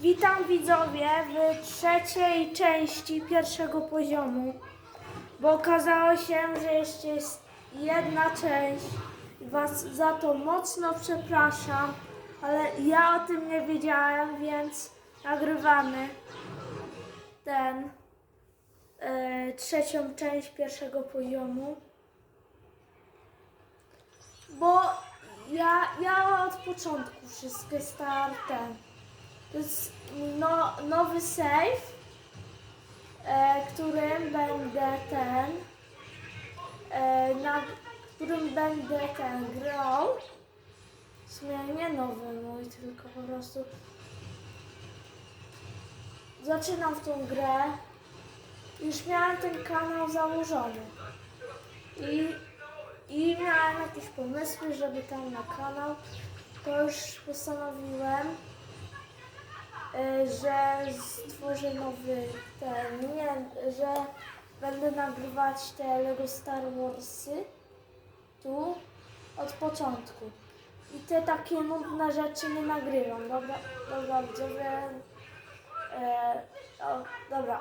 Witam widzowie w trzeciej części pierwszego poziomu, bo okazało się, że jeszcze jest jedna część i Was za to mocno przepraszam, ale ja o tym nie wiedziałem, więc nagrywamy ten e, trzecią część pierwszego poziomu. Bo ja, ja od początku wszystkie starte. To jest no, nowy save, e, którym będę ten, e, na którym będę ten grał. W sumie nie nowy mój, tylko po prostu zaczynam w tą grę. Już miałem ten kanał założony. I, i miałem jakieś pomysły, żeby tam na kanał. To już postanowiłem że stworzę nowy ten, nie, że będę nagrywać te Lego Star Warsy tu od początku. I te takie nudne rzeczy nie nagrywam. Dobra, dobra, widzowie. E, o, dobra.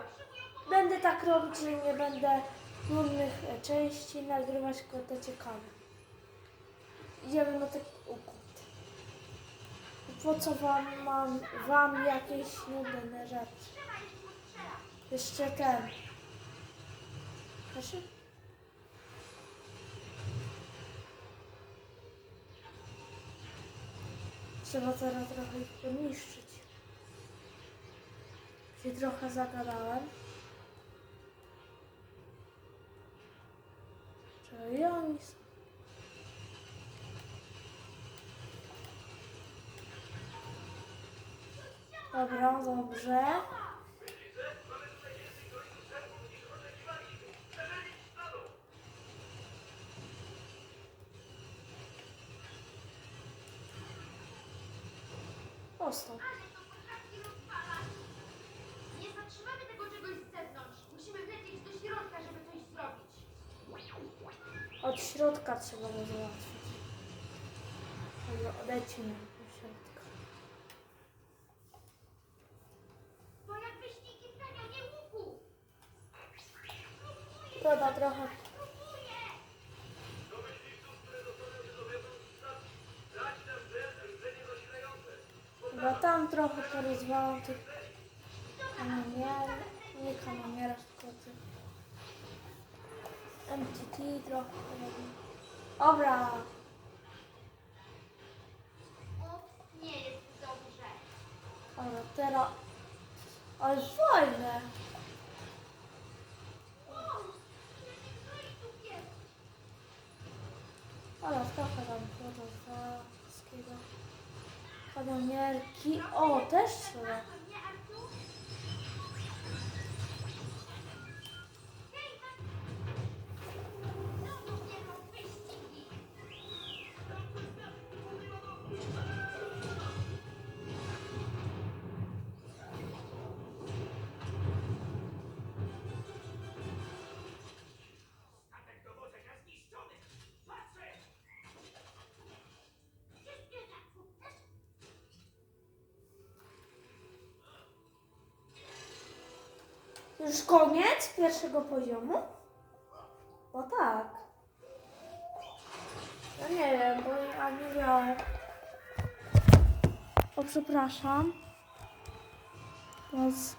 Będę tak robić, że nie będę nudnych e, części nagrywać, tylko te ciekawe. Idziemy na układ. Po co wam mam wam jakieś nudne rzeczy? Jeszcze ten. Proszę? Trzeba teraz trochę ich poniszczyć. Się trochę zagadałem. Czyli oni są. Dobra, dobrze. Ostał. Nie zatrzymamy tego czegoś z zewnątrz. Musimy wlecieć do środka, żeby coś zrobić. Od środka trzeba go załatwić. Dobra, odejdźmy do środka. To jak wyścigi w kanionie łuku. Dobra, trochę. Chyba tam trochę porozwalam tych kanonier, nie kanoniera, tylko tych MTT trochę. Dobra, nie jest dobrze. dobra, teraz. Ale fajne. O, ile tu jest. Tam porozwalam wszystkiego. Kanonierki. O, też. Już koniec pierwszego poziomu? O tak. Ja nie wiem, bo ja nie miałem. O, przepraszam. Teraz